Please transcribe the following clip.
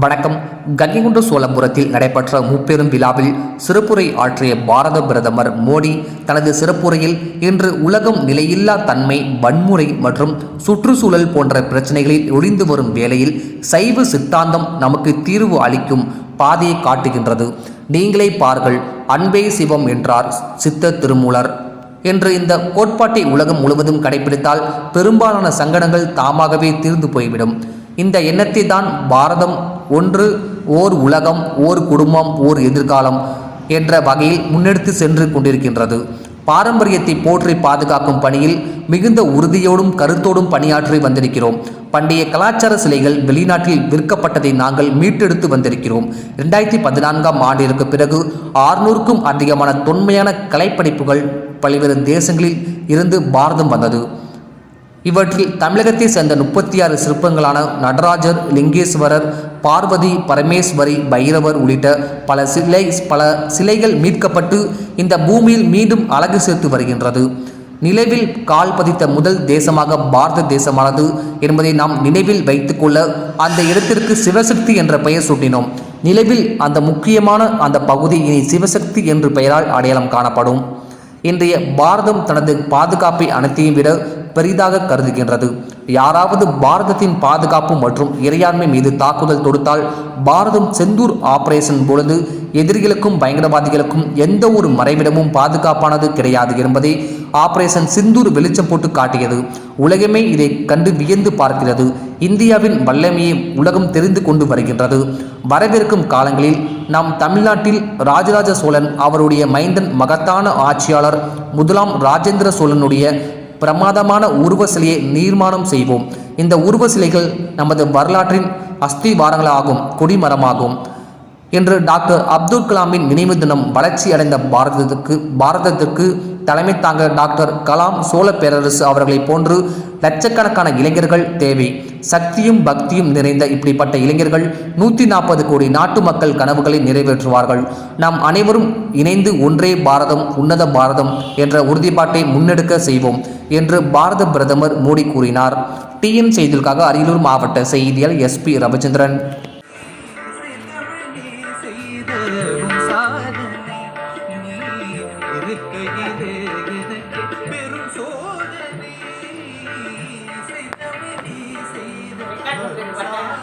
வணக்கம். கங்கைகுண்ட சோழபுரத்தில் நடைபெற்ற முப்பெரும் விழாவில் சிறப்புரை ஆற்றிய பாரத பிரதமர் மோடி தனது சிறப்புரையில் இன்று உலகம் நிலையில்லா தன்மை வன்முறை மற்றும் சுற்றுச்சூழல் போன்ற பிரச்சனைகளில் ஒளிந்து வரும் வேளையில் சைவ சித்தாந்தம் நமக்கு தீர்வு அளிக்கும் பாதையை காட்டுகின்றது. நீங்களே பார்கள் அன்பே சிவம் என்றார் சித்த திருமூலர். என்று இந்த கோட்பாட்டை உலகம் முழுவதும் கடைபிடித்தால் பெரும்பாலான சங்கடங்கள் தாமாகவே தீர்ந்து போய்விடும். இந்த எண்ணத்தை தான் பாரதம் ஒன்று ஓர் உலகம் ஓர் குடும்பம் ஓர் எதிர்காலம் என்ற வகையில் முன்னெடுத்து சென்று கொண்டிருக்கின்றது. பாரம்பரியத்தை போற்றி பாதுகாக்கும் பணியில் மிகுந்த உறுதியோடும் கருத்தோடும் பணியாற்றி வந்திருக்கிறோம். பண்டைய கலாச்சார சிலைகள் வெளிநாட்டில் விற்கப்பட்டதை நாங்கள் மீட்டெடுத்து வந்திருக்கிறோம். இரண்டாயிரத்தி பதினான்காம் ஆண்டிற்கு பிறகு ஆறுநூறுக்கும் அதிகமான தொன்மையான கலைப்படைப்புகள் பல்வேறு தேசங்களில் இருந்து பாரதம் வந்தது. இவற்றில் தமிழகத்தை சேர்ந்த முப்பத்தி ஆறு சிற்பங்களான நடராஜர் லிங்கேஸ்வரர் பார்வதி பரமேஸ்வரி பைரவர் உள்ளிட்ட பல சிலை பல சிலைகள் மீட்கப்பட்டு இந்த பூமியில் மீண்டும் அழகு சேர்த்து வருகின்றது. நிலவில் கால் பதித்த முதல் தேசமாக பாரத தேசமானது என்பதை நாம் நினைவில் வைத்துக்கொள்ள அந்த இடத்திற்கு சிவசக்தி என்ற பெயர் சூட்டினோம். நிலவில் அந்த முக்கியமான அந்த பகுதி இனி சிவசக்தி என்று பெயரால் அடையாளம் காணப்படும். இன்றைய பாரதம் தனது பாதுகாப்பை அனைத்தையும் விட பெரிதாக கருதுகின்றது. யாராவது பாரதத்தின் பாதுகாப்பு மற்றும் இறையாண்மை மீது தாக்குதல் தொடுத்தால் பாரதம் செந்தூர் ஆபரேஷன் பொழுது எதிரிகளுக்கும் பயங்கரவாதிகளுக்கும் எந்த ஒரு மறைவிடமும் பாதுகாப்பானது கிடையாது என்பதை ஆபரேஷன் சிந்தூர் வெளிச்சம் போட்டு காட்டியது. உலகமே இதை கண்டு வியந்து பார்க்கிறது. இந்தியாவின் வல்லமையை உலகம் தெரிந்து கொண்டு வருகின்றது. வரவிருக்கும் காலங்களில் நம் தமிழ்நாட்டில் ராஜராஜ சோழன் அவருடைய மைந்தன் மகத்தான ஆட்சியாளர் முதலாம் ராஜேந்திர சோழனுடைய பிரமாதமான உருவ சிலையை நிர்மாணம் செய்வோம். இந்த உருவ சிலைகள் நமது வரலாற்றின் அஸ்திவாரங்களாகும் கொடிமரமாகும் என்று டாக்டர் அப்துல் கலாமின் நினைவு தினம் வளர்ச்சி அடைந்த பாரதத்துக்கு பாரதத்திற்கு தலைமை தாங்க டாக்டர் கலாம் சோழ பேரரசு அவர்களை போன்று லட்சக்கணக்கான இளைஞர்கள் தேவை. சக்தியும் பக்தியும் நிறைந்த இப்படிப்பட்ட இளைஞர்கள் நூற்றி நாற்பது கோடி நாட்டு மக்கள் கனவுகளை நிறைவேற்றுவார்கள். நாம் அனைவரும் இணைந்து ஒன்றே பாரதம் உன்னத பாரதம் என்ற உறுதிப்பாட்டை முன்னெடுக்க செய்வோம் என்று பாரத பிரதமர் மோடி கூறினார். டிஎன் செய்திகளுக்காக அரியலூர் மாவட்ட செய்தியாளர் எஸ்பி ரவிச்சந்திரன். இருக்கையிலே เป็นวัดยาก